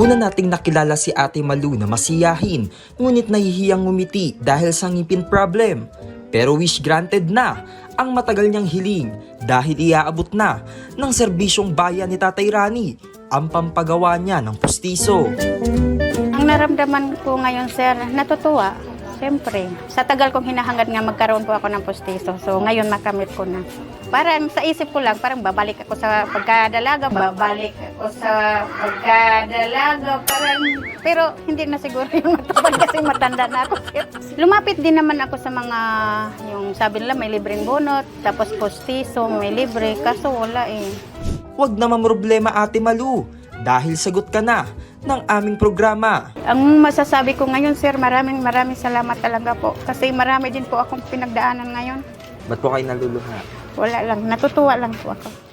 Una nating nakilala si Ate Malu na masiyahin, ngunit nahihiyang ngumiti dahil sa ngipin problem. Pero wish granted na ang matagal niyang hiling dahil iaabot na ng serbisyong bayan ni Tatay Rani ang pampagawa niya ng pustiso. Ang naramdaman ko ngayon, sir, natutuwa. Siyempre, sa tagal kong hinahangad nga magkaroon po ako ng postiso. So, ngayon makamit ko na. Parang sa isip ko lang, parang babalik ako sa pagkadalaga, babalik ako sa pagkadalaga, parang... Pero hindi na siguro yung matupad kasi matanda na ako. Lumapit din naman ako sa mga, yung sabi nila may libreng bunot, tapos postiso, may libre, kaso wala eh. Huwag na mamroblema Ate Malu dahil sagot ka na ng aming programa. Ang masasabi ko ngayon, sir, maraming maraming salamat talaga po. Kasi marami din po akong pinagdaanan ngayon. Ba't po kayo naluluha? Wala lang, natutuwa lang po ako.